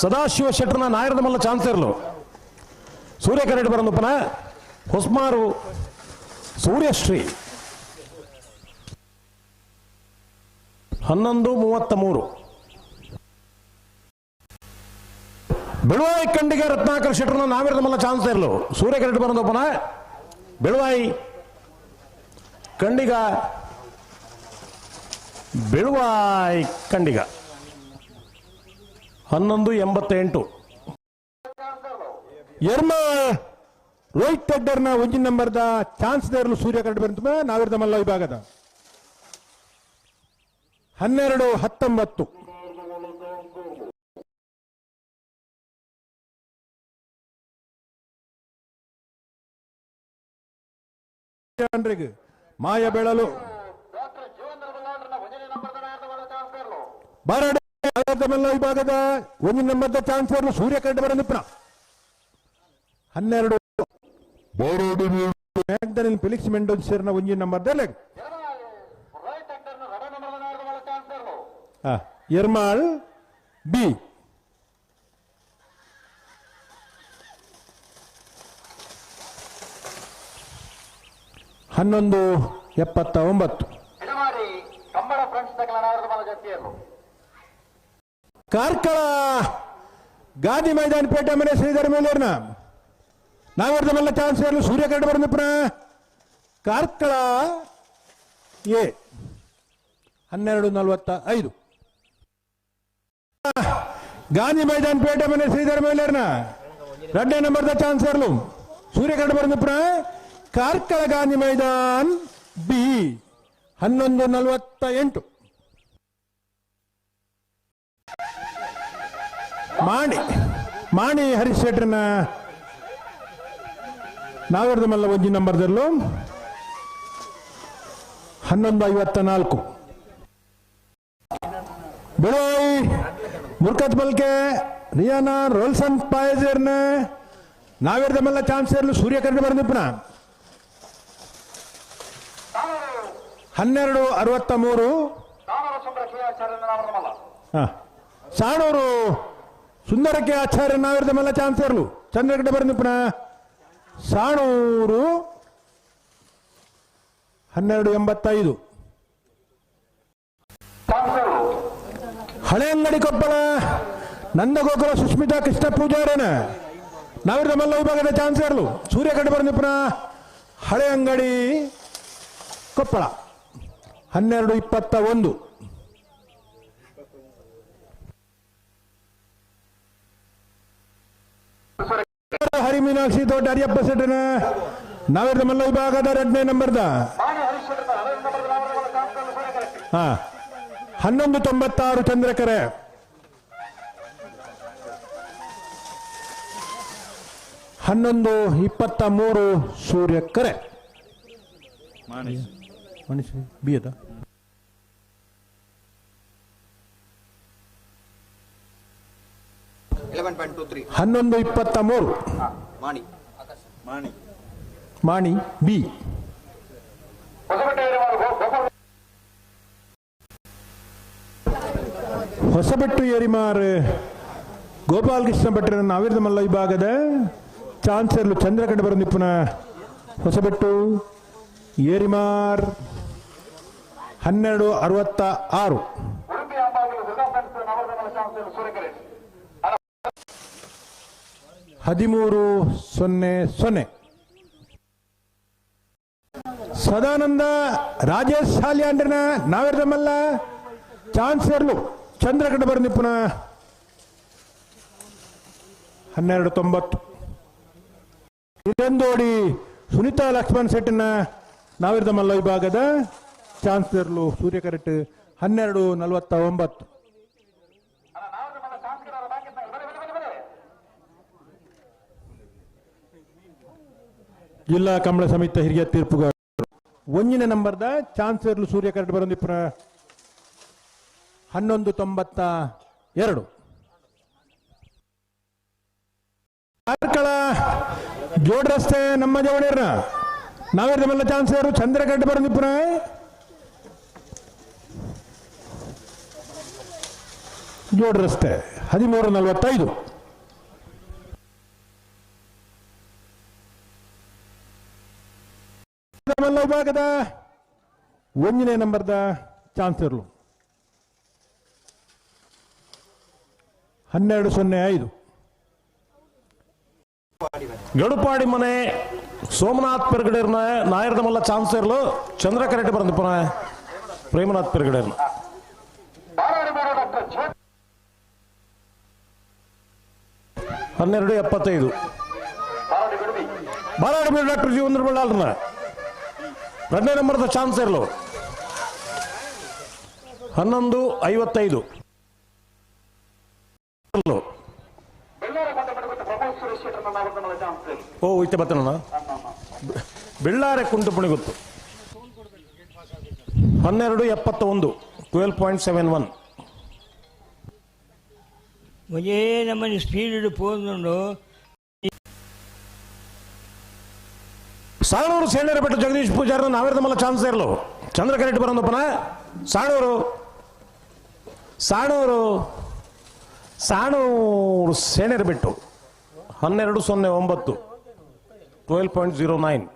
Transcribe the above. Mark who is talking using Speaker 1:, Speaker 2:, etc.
Speaker 1: ಸದಾಶಿವ ಶೆಟ್ಟರ್ನ ನಾಯರದ ಮಲ್ಲ ಚಾನ್ಸರ್ಲು ಸೂರ್ಯ correct ಬರಂದಪ್ಪನ Hosmaru ಸೂರ್ಯಶ್ರೀ. ಹನ್ನೊಂದು ಮೂವತ್ತ ಮೂರು. ಬೆಳುವಾಯಿ ಕಂಡಿಗೆ ರತ್ನಾಕರ್ ಶೆಟ್ಟರ್ನ ನಾವಿರದ ಮಲ್ಲ ಚಾನ್ಸರ್ಲು ಸೂರ್ಯ ಕರೆಕ್ಟ್ ಬರಂದಪ್ಪನ ಬೆಳುವಾಯಿ ಕಂಡಿಗ ಬೆಳುವಾಯಿ ಕಂಡಿಗ ಹನ್ನೊಂದು ಎಂಬತ್ತೆಂಟು.
Speaker 2: ಎರ್ಮ ರೋಹಿತ್ ಟೆಡ್ಡರ್ನ ಒಂಜಿನ ನಂಬರ್ದ ಚಾನ್ಸ್ ದೇರ್ಲು ಸೂರ್ಯ ಕರೆಕ್ಟ್ ಬಂತು ನಾವಿರ್ದ ಮಲ್ಲ ವಿಭಾಗದ. ಹನ್ನೆರಡು ಹತ್ತೊಂಬತ್ತು. ಮಾಯ ಬೆಳಲು. ಬರಡು. ಮಲ್ಲ ವಿಭಾಗದ ಒಂದು ನಂಬರ್ದ ಚಾನ್ಸ್ ದೇರ್ಲು ಸೂರ್ಯ ಬರ ಬರಂದಿಪ್ಪನ ಹನ್ನೆರಡು. ಫಿಲಿಕ್ಸ್ ಮೆಂಡೋನ್ಸರ್ನ ಒಂಜಿ ನಂಬರ್ ದಲೆ ಎರ್ಮಾಳ್ ಬಿ. ಹನ್ನೊಂದು ಎಪ್ಪತ್ತ ಒಂಬತ್ತು ಕಾರ್ಕಳ ಗಾಂಧಿ ಮೈದಾನ ಪೇಟೆ ಮನೆ ಶ್ರೀಧರ ಮೇಲೇರ್ನ ನಾವಿರ್ದ ಮಲ್ಲ ಚಾನ್ಸ್ ಇರಲು ಸೂರ್ಯ ಕರಡು ಬರಂದಿಪ್ಪನ ಕಾರ್ಕಳ ಎ ಹನ್ನೆರಡು ನಲವತ್ತ ಐದು ಗಾಂಧಿ ಮೈದಾನ ಪೇಟೆ ಮನೆ ಶ್ರೀಧರ ಮೇಲೇರ್ನ ಎರಡನೇ ನಂಬರ್ದ ಚಾನ್ಸ್ ಇರಲು ಸೂರ್ಯ ಕರಡು ಬರಂದಿಪ್ಪನ ಕಾರ್ಕಳ ಗಾಂಧಿ ಮೈದಾನ್ ಬಿ ಹನ್ನೊಂದು ನಲವತ್ತ ಮಾಡಿ ಮಾಣಿ ಹರೀಶ್ ಶೆಟ್ರನ್ನ ನಾಗರದ ಮಲ್ಲ ಒಂಜಿ ನಂಬರ್ದಲ್ಲೂ ಹನ್ನೊಂದು ಐವತ್ತ ನಾಲ್ಕು. ಬೆಳೋಯ್ ಮುರ್ಕತ್ ಬಲ್ಕೆ ರಿಯಾನ ರೋಲ್ಸನ್ ಪಾಯಜರ್ನ ನಾವೇರ್ದ ಮಲ್ಲ ಚಾನ್ಸ್ ಇರಲು ಸೂರ್ಯ ಬರ್ದು ಬರೆದಿಪ್ಪನ. ಹನ್ನೆರಡು ಅರವತ್ತ ಮೂರು. ಸಾಣೂರು ಸುಂದರಕ್ಕೆ ಆಚಾರ್ಯ ನಾವಿರದ ಮೇಲೆ ಚಾನ್ಸ್ ಇರಲು ಚಂದ್ರಗಡ್ಡೆ ಬರೆದಿಪ್ಪನ ಸಾಣೂರು ಹನ್ನೆರಡು ಎಂಬತ್ತೈದು. ಹಳೆ ಅಂಗಡಿ ಕೊಪ್ಪಳ, ನಂದಗೋಕುಲ ಸುಸ್ಮಿತಾ ಕೃಷ್ಣ ಪೂಜಾರೇನ ನಾವಿರದ ಮಲ್ಲ ವಿಭಾಗದ ಚಾನ್ಸ್ ಇರಲು ಸೂರ್ಯಗಡ್ಡೆ ಬರೆದಿಪ್ಪನ ಹಳೆ ಅಂಗಡಿ ಕೊಪ್ಪಳ, ಹನ್ನೆರಡು ಇಪ್ಪತ್ತ ಒಂದು. ಹರಿಮೀನಾಕ್ಷಿ ತೋಟ ಹರಿಯಪ್ಪ ಸೆಟ್ಟನ ನಾವಿರ್ದ ಮಲ್ಲ ವಿಭಾಗದ ಎರಡನೇ ನಂಬರ್ದ. ಹಾ ಹನ್ನೊಂದು ತೊಂಬತ್ತಾರು ಚಂದ್ರಕರೆ. ಹನ್ನೊಂದು ಇಪ್ಪತ್ತ ಮೂರು ಸೂರ್ಯಕರೆ. ಮನುಷ್ಯ ಬಿ ಅದ
Speaker 3: eleven point
Speaker 2: ಹನ್ನೊಂದು ಇಪ್ಪತ್ತ ಮೂರು.
Speaker 3: Mani. ಮಾಣಿ.
Speaker 2: ಮಾಣಿ ಬಿ. ಹೊಸಬೆಟ್ಟು ಏರಿಮಾರ್ ಗೋಪಾಲ್ ಕೃಷ್ಣ ಭಟ್ರ ನಾವಿರದ ಮಲ್ಲ ವಿಭಾಗದ ಚಾನ್ಸರ್ಲು ಚಂದ್ರಕಂಡ ನಿಪ್ಪನ ಹೊಸಬೆಟ್ಟು ಏರಿಮಾರ್ ಹನ್ನೆರಡು ಅರವತ್ತ ಆರು. ಹದಿಮೂರು ಸೊನ್ನೆ ಸೊನ್ನೆ. ಸದಾನಂದ ರಾಜೇಶ್ ಸಾಲಿಯಾಂಡ್ರನ ನಾವಿರದ ಮಲ್ಲ ಚಾನ್ಸರ್ಲು ಬರ ನಿಪ್ಪುನ ಹನ್ನೆರಡು ತೊಂಬತ್ತು. ಇದೊಂದೋಡಿ ಸುನೀತಾ ಲಕ್ಷ್ಮಣ್ ಶೆಟ್ಟಿನ ನಾವಿರದ ಮಲ್ಲ ವಿಭಾಗದ ಚಾನ್ಸ್ಲರ್ಲು ಸೂರ್ಯಕರೆಟ್ ಹನ್ನೆರಡು ನಲವತ್ತ ಒಂಬತ್ತು ಜಿಲ್ಲಾ ಕಂಬಳ ಸಮಿತಿ ಹಿರಿಯ ತೀರ್ಪುಗಾರರು. ಒಂದಿನ ನಂಬರ್ದ ಚಾನ್ಸಲರ್ ಸೂರ್ಯ ಕರೆಕ್ಟ್ ಬರಂದಿಪ್ಪನ ಹನ್ನೊಂದು ತೊಂಬತ್ತ ಎರಡು. ಕಾರ್ಕಳ ಜೋಡ್ ರಸ್ತೆ ನಮ್ಮ ಜವಳಿಯರ್ನ ನಾವಿರದ ಚಾನ್ಸಲರ್ ಚಾನ್ಸಲರು ಚಂದ್ರಗಡ್ಡ ಪುರ ಜೋಡ್ ರಸ್ತೆ ಹದಿಮೂರು ನಲವತ್ತೈದು. ಮಲ್ಲ ಭಾಗದ ಒಂದನೇ ನಂಬರ್ದ ಚಾನ್ಸ್ ಇರಲು ಹನ್ನೆರಡು ಸೊನ್ನೆ ಐದು.
Speaker 1: ಗಡುಪಾಡಿ ಮನೆ ಸೋಮನಾಥ್ ಪೆರ್ಗಡೆರ್ನ ನಾಯರದ ಮಲ್ಲ ಚಾನ್ಸ್ ಇರಲು ಚಂದ್ರ ಕರೆಕ್ಟ್ ಬರಂದಿಪ್ಪನ ಪ್ರೇಮನಾಥ್ ಪೆರ್ಗಡೆರ್ನ ಹನ್ನೆರಡು ಎಪ್ಪತ್ತೈದು.
Speaker 4: ಬಾರಾಡಿ
Speaker 1: ಡಾಕ್ಟರ್ ಜೀವನ್ ಬಳ್ಳಾಲ್ರನ್ನ ಎರಡನೇ ನಂಬರ್ದ ಚಾನ್ಸ್ ಇರಲು. ಹನ್ನೊಂದು ಐವತ್ತೈದು. ಓ, ಇತ್ತೆ ಬರ್ತಾನ ಬೆಳ್ಳಾರೆ ಕುಂಟು ಪುಣಿಗುತ್ತು. ಹನ್ನೆರಡು ಎಪ್ಪತ್ತ ಒಂದು ಟ್ವೆಲ್ ಪಾಯಿಂಟ್ ಸೆವೆನ್ ಒನ್
Speaker 5: ಮುಜೇ ನಮ್ಮನೆ ಸ್ಪೀಡ್ ಫೋನ್
Speaker 1: ಸಾಣೂರು ಸೇಣರ ಬೆಟ್ಟ ಜಗದೀಶ್ ಪೂಜಾರ ನಾವೇ ಮಲ್ಲ ಚಾನ್ಸ್ ಇರಲು. ಚಂದ್ರ ಕರೆಕ್ಟ್ ಬರೋದಪ್ಪನ ಸಾಣೂರು. ಸಾಣೂರು. ಸಾಣೂರು ಸೇಣೇರ ಬೆಟ್ಟು. ಹನ್ನೆರಡು ಸೊನ್ನೆ ಒಂಬತ್ತು. Twelve point zero nine